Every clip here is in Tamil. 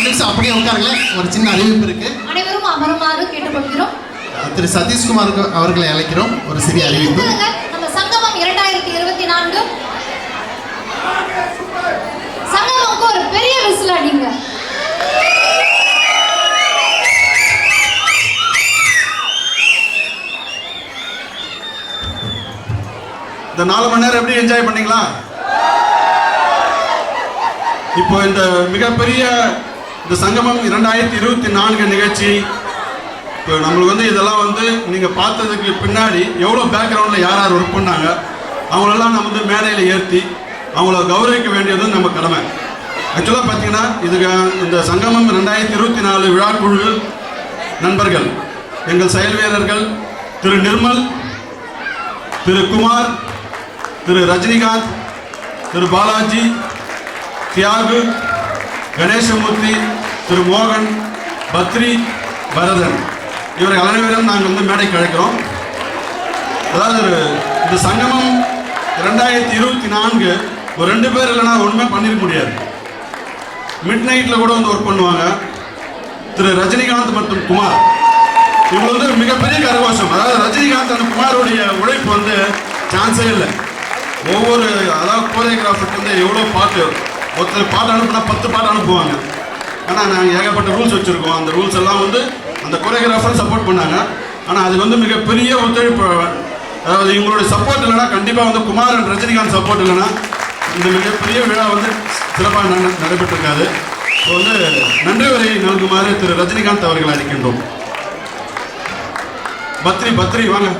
ஒரு நிமிஷம் அப்படியே உட்காருங்களேன். ஒரு சின்ன அறிவிப்பு இருக்கு. அனைவரும் அமருமாறு கேட்டுக்கொள்கிறோம். திரு சதீஷ்குமார் அவர்களை அழைக்கிறோம். ஒரு சிறிய அறிவிப்பு. நம்ம சங்கமம் இரண்டாயிரத்தி இருபத்தி நான்கு. சங்கமம்க்கு ஒரு பெரிய விசில் அடிங்க. இந்த நாலு மணி நேரம் எப்படி என்ஜாய் பண்ணீங்களா? இப்போ இந்த மிகப்பெரிய இந்த சங்கமம் இரண்டாயிரத்தி இருபத்தி நான்கு நிகழ்ச்சி. இப்போ நம்மளுக்கு வந்து இதெல்லாம் வந்து நீங்கள் பார்த்ததுக்கு பின்னாடி எவ்வளோ பேக்ரவுண்டில் யார் யார் ஒர்க் பண்ணாங்க அவங்களெல்லாம் நம்ம வந்து மேடையில் ஏற்றி அவங்கள கௌரவிக்க வேண்டியது நம்ம கடமை. ஆக்சுவலாக பார்த்தீங்கன்னா இதுக்கு இந்த சங்கமம் ரெண்டாயிரத்தி இருபத்தி நாலு விழாக்குழு நண்பர்கள் எங்கள் செயல் வீரர்கள் திரு நிர்மல் திரு குமார் திரு ரஜினிகாந்த் திரு பாலாஜி தியாகு கணேசமூர்த்தி திரு மோகன் பத்ரி பரதன். இவர்கள் அனைவரும் நாங்கள் வந்து மேடைக்கு அழைக்கிறோம். அதாவது இந்த சங்கமம் ரெண்டாயிரத்தி இருபத்தி நான்கு ஒரு ரெண்டு பேர் இல்லைன்னா ஒன்றுமே பண்ணிருக்க முடியாது. மிட் நைட்டில் கூட வந்து ஒர்க் பண்ணுவாங்க. திரு ரஜினிகாந்த் மற்றும் குமார். இவங்க வந்து மிகப்பெரிய கரகோஷம். அதாவது ரஜினிகாந்த் அந்த குமாரோடைய உழைப்பு வந்து சான்ஸே இல்லை. ஒவ்வொரு அதாவது கோரியோகிராஃபருக்கு வந்து எவ்வளோ பாட்டு ஒருத்தர் பாட்டு அனுப்புனா பத்து பாட்டு அனுப்புவாங்க. ஆனால் நாங்கள் ஏகப்பட்ட ரூல்ஸ் வச்சுருக்கோம். அந்த ரூல்ஸ் எல்லாம் வந்து அந்த கொரியோகிராஃபர் சப்போர்ட் பண்ணாங்க. ஆனால் அதுக்கு வந்து மிகப்பெரிய ஒத்துழைப்பு அதாவது இவங்களுடைய சப்போர்ட் இல்லைன்னா கண்டிப்பாக வந்து குமார் அண்ட் ரஜினிகாந்த் சப்போர்ட் இல்லைன்னா இந்த மிகப்பெரிய விழா வந்து சிறப்பாக நடைபெற்றிருக்காது. ஸோ வந்து நன்றி உரை நல்குமாறு திரு ரஜினிகாந்த் அவர்கள் அளிக்கின்றோம். பத்ரி பத்ரி வாங்க.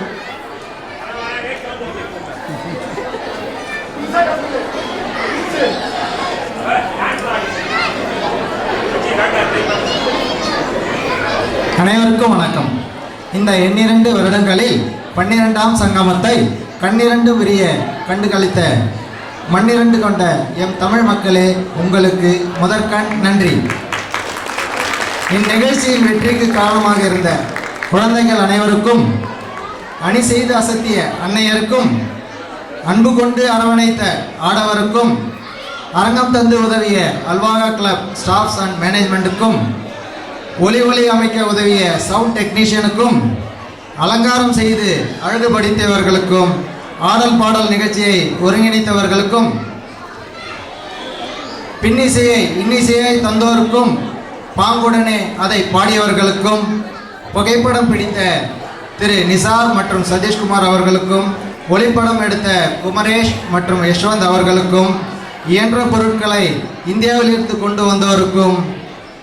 அனைவருக்கும் வணக்கம். இந்த எண்ணிரண்டு வருடங்களில் பன்னிரெண்டாம் சங்கமத்தை கண்ணிரண்டு விரிய கண்டு கழித்த மண்ணிரண்டு கொண்ட எம் தமிழ் மக்களே உங்களுக்கு முதற்கண் நன்றி. இந்நிகழ்ச்சியின் வெற்றிக்கு காரணமாக இருந்த குழந்தைகள் அனைவருக்கும் அணி செய்து அசத்திய அன்னையருக்கும் அன்பு கொண்டு அரவணைத்த ஆடவருக்கும் அரங்கம் தந்து உதவிய அல்வாகா கிளப் ஸ்டாஃப்ஸ் அண்ட் மேனேஜ்மெண்ட்டுக்கும் ஒலி ஒலி அமைக்க உதவிய சவுண்ட் டெக்னீஷியனுக்கும் அலங்காரம் செய்து அழகுபடுத்தியவர்களுக்கும் ஆடல் பாடல் நிகழ்ச்சியை ஒருங்கிணைத்தவர்களுக்கும் பின்னிசையை இன்னிசையை தந்தோருக்கும் பாங்குடனே அதை பாடியவர்களுக்கும் புகைப்படம் பிடித்த திரு நிசார் மற்றும் சதீஷ்குமார் அவர்களுக்கும் ஒளிப்படம் எடுத்த குமரேஷ் மற்றும் யஷ்வந்த் அவர்களுக்கும் இயன்ற பொருட்களை இந்தியாவிலிருந்து கொண்டு வந்தவருக்கும்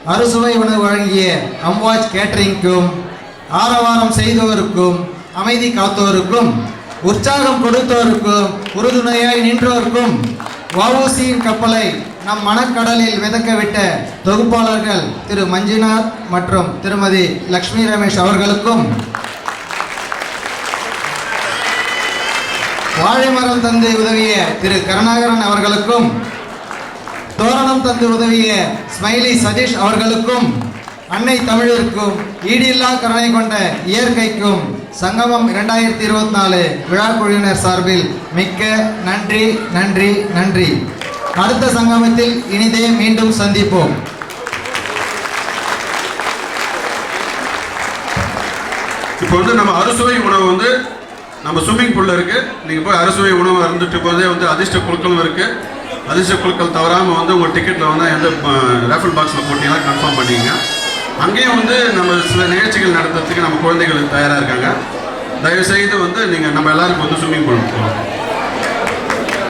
அறுசுவை உணவு வழங்கிய அம்வாஜ் கேட்டரிங்க்கும் ஆரவாரம் செய்தவருக்கும் அமைதி காத்தோருக்கும் உற்சாகம் கொடுத்தோருக்கும் உறுதுணையாய் நின்றோருக்கும் வவுசியின் கப்பலை நம் மனக்கடலில் மிதக்கவிட்ட தொகுப்பாளர்கள் திரு மஞ்சுநாத் மற்றும் திருமதி லக்ஷ்மி ரமேஷ் அவர்களுக்கும் வாழை மரம் தந்து உதவிய திரு கருணாகரன் அவர்களுக்கும் தோரணம் தந்து உதவிய ஸ்மைலி சதீஷ் அவர்களுக்கும் அன்னை தமிழிற்கும் ஈடில்லா கருணை கொண்ட இயற்கைக்கும் சங்கமம் இரண்டாயிரத்தி இருபத்தி நாலு விழா குழுவினர் சார்பில் மிக்க நன்றி நன்றி நன்றி. அடுத்த சங்கமத்தில் இனிதே மீண்டும் சந்திப்போம். இப்போ வந்து நம்ம அறுசுவை உணவு வந்து நம்ம ஸ்விம்மிங் பூலில் இருக்குது நீங்கள் போய் அறுசுவை உணவு இருந்துட்டு போதே வந்து அதிர்ஷ்ட குழுக்களும் இருக்குது அதிர்ஷ்ட குழுக்கள் தவறாமல் வந்து உங்கள் டிக்கெட்டில் வந்து எந்த ரேஃபல் பாக்ஸில் போட்டிங்கன்னா கன்ஃபார்ம் பண்ணிக்கங்க. அங்கேயும் வந்து நம்ம சில நிகழ்ச்சிகள் நடத்துறதுக்கு நம்ம குழந்தைகளுக்கு தயாராக இருக்காங்க. தயவுசெய்து வந்து நீங்கள் நம்ம எல்லாருக்கும் வந்து ஸ்விம்மிங் பூல் போகலாம்